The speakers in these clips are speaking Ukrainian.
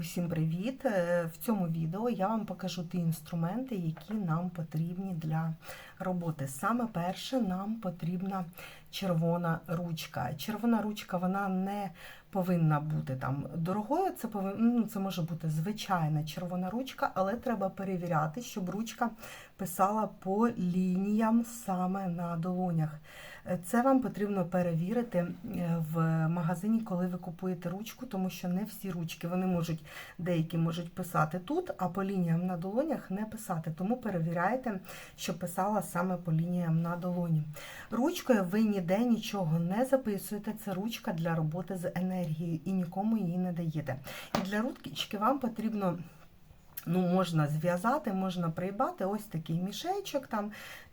Усім привіт! Е, В цьому відео я вам покажу ті інструменти, які нам потрібні для роботи. Саме перше, нам потрібна червона ручка. Червона ручка вона не повинна бути там дорогою. Це повин... ну, це може бути звичайна червона ручка, але треба перевіряти, щоб ручка писала по лініям саме на долонях. Це вам потрібно перевірити е, в магазині, коли ви купуєте ручку, тому що не всі ручки вони можуть, деякі можуть писати тут, а по лініям на долонях не писати. Тому перевіряйте, щоб писала саме по лініям на долоні. Ручкою ви ніде нічого не записуєте. Це ручка для роботи з енергією і нікому її не даєте. І для ручки вам потрібно. Ну, можна зв'язати, можна придбати ось такий мішечок, там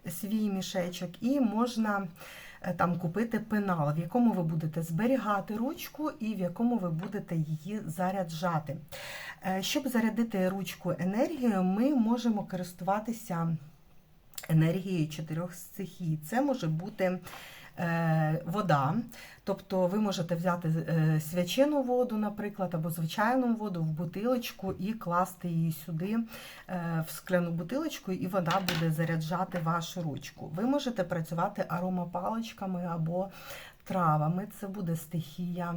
свій мішечок, і можна е, там купити пенал, в якому ви будете зберігати ручку і в якому ви будете її заряджати. Е, Щоб зарядити ручку енергією, ми можемо користуватися енергією чотирьох стихій. Це може бути вода. Тобто ви можете взяти е, свячену воду, наприклад, або звичайну воду в бутилочку і класти її сюди е, в скляну бутилочку, і вона буде заряджати вашу ручку. Ви можете працювати аромапаличками або травами. Це буде стихія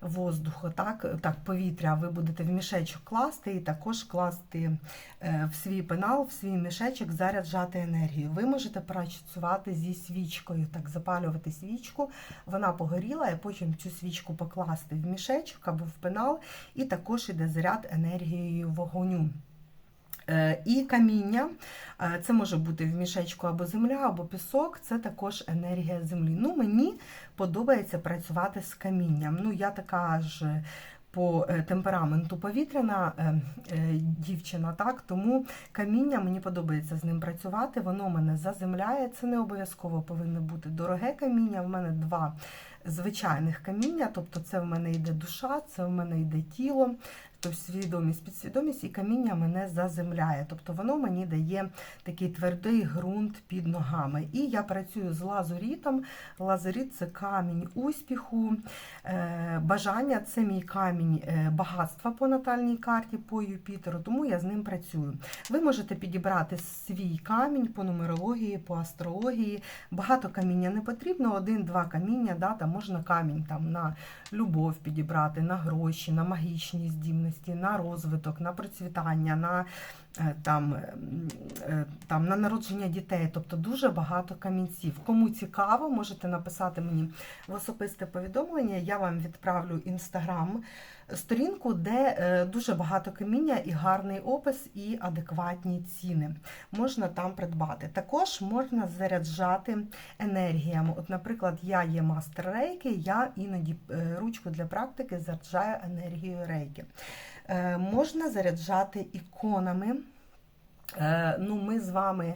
воздуху, так, так, повітря. Ви будете в мішечок класти і також класти е, в свій пенал, в свій мішечок, заряджати енергію. Ви можете працювати зі свічкою, так, запалювати свічку, вона погоріла, і потім цю свічку покласти в мішечок або в пенал, і також іде заряд енергією вогоню. Е, І каміння, е, це може бути в мішечку або земля, або пісок, це також енергія землі. Ну, Мені подобається працювати з камінням. Ну, Я така ж по е, темпераменту повітряна дівчина, так, тому каміння мені подобається з ним працювати, воно мене заземляє, це не обов'язково повинно бути дороге каміння. В мене два звичайних каміння, тобто це в мене йде душа, це в мене йде тіло, тобто свідомість, підсвідомість, і каміння мене заземляє. Тобто воно мені дає такий твердий ґрунт під ногами. І я працюю з лазурітом. Лазуріт це камінь успіху, е, бажання це мій камінь е, багатства по натальній карті, по Юпітеру, тому я з ним працюю. Ви можете підібрати свій камінь по нумерології, по астрології. Багато каміння не потрібно, один-два каміння, да, там можна камінь там, на любов підібрати, на гроші, на магічні здібності, на розвиток, на процвітання, на там, е, там, на народження дітей. Тобто дуже багато камінців. Кому цікаво, можете написати мені в особисте повідомлення, я вам відправлю інстаграм. Сторінку, де е, дуже багато каміння і гарний опис, і адекватні ціни. Можна там придбати. Також можна заряджати енергіями. От, наприклад, я є мастер рейки, я іноді е, ручку для практики заряджаю енергією рейки. Е, Можна заряджати іконами. Е, Ну, Ми з вами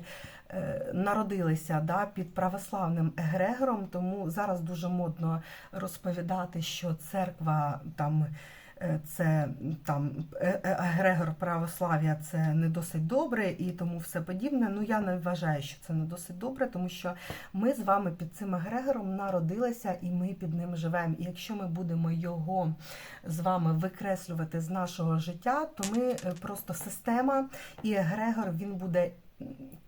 е, народилися да, під православним егрегором, тому зараз дуже модно розповідати, що церква там. Це там е- е- православ'я це не досить добре і тому все подібне. Ну я не вважаю, що це не досить добре, тому що ми з вами під цим егрегором народилися і ми під ним живемо. І якщо ми будемо його з вами викреслювати з нашого життя, то ми е, просто система і егрегор він буде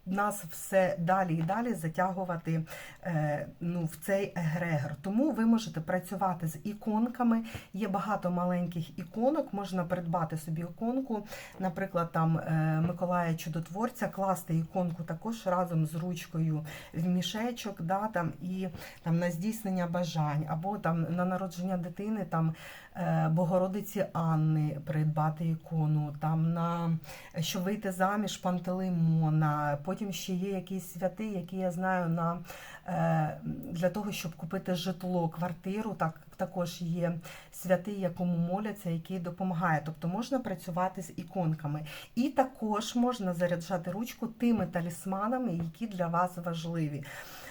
нас все далі і далі затягувати е, ну, в цей егрегор. Тому ви можете працювати з іконками. Є багато маленьких іконок, можна придбати собі іконку, наприклад, там е, Миколая Чудотворця, класти іконку також разом з ручкою в мішечок, да, там, і там, на здійснення бажань, або там на народження дитини там е, Богородиці Анни придбати ікону, там на щоб вийти заміж Пантелеймона. Потім ще є якісь святи, які я знаю на е, для того, щоб купити житло, квартиру. Так також є святий, якому моляться, який допомагає. Тобто можна працювати з іконками. І також можна заряджати ручку тими талісманами, які для вас важливі.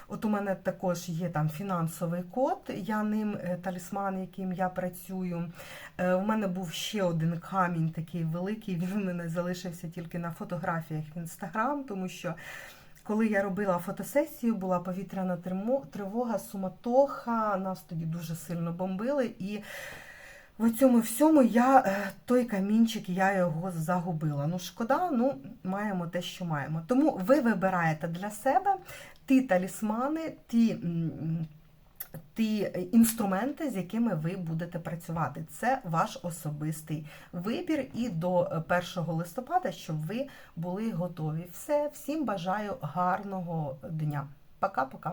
От у мене також є там фінансовий код, я ним е, талісман, яким я працюю. Е, У мене був ще один камінь такий великий, він у мене залишився тільки на фотографіях в інстаграм, тому що. Коли я робила фотосесію, була повітряна тривога, суматоха, нас тоді дуже сильно бомбили, і В цьому всьому я е, той камінчик, я його загубила. Ну, шкода, ну маємо те, що маємо. Тому ви вибираєте для себе ті талісмани, ті. Ті інструменти, з якими ви будете працювати, це ваш особистий вибір. І до 1 листопада, щоб ви були готові. Все, всім бажаю гарного дня. Пока-пока.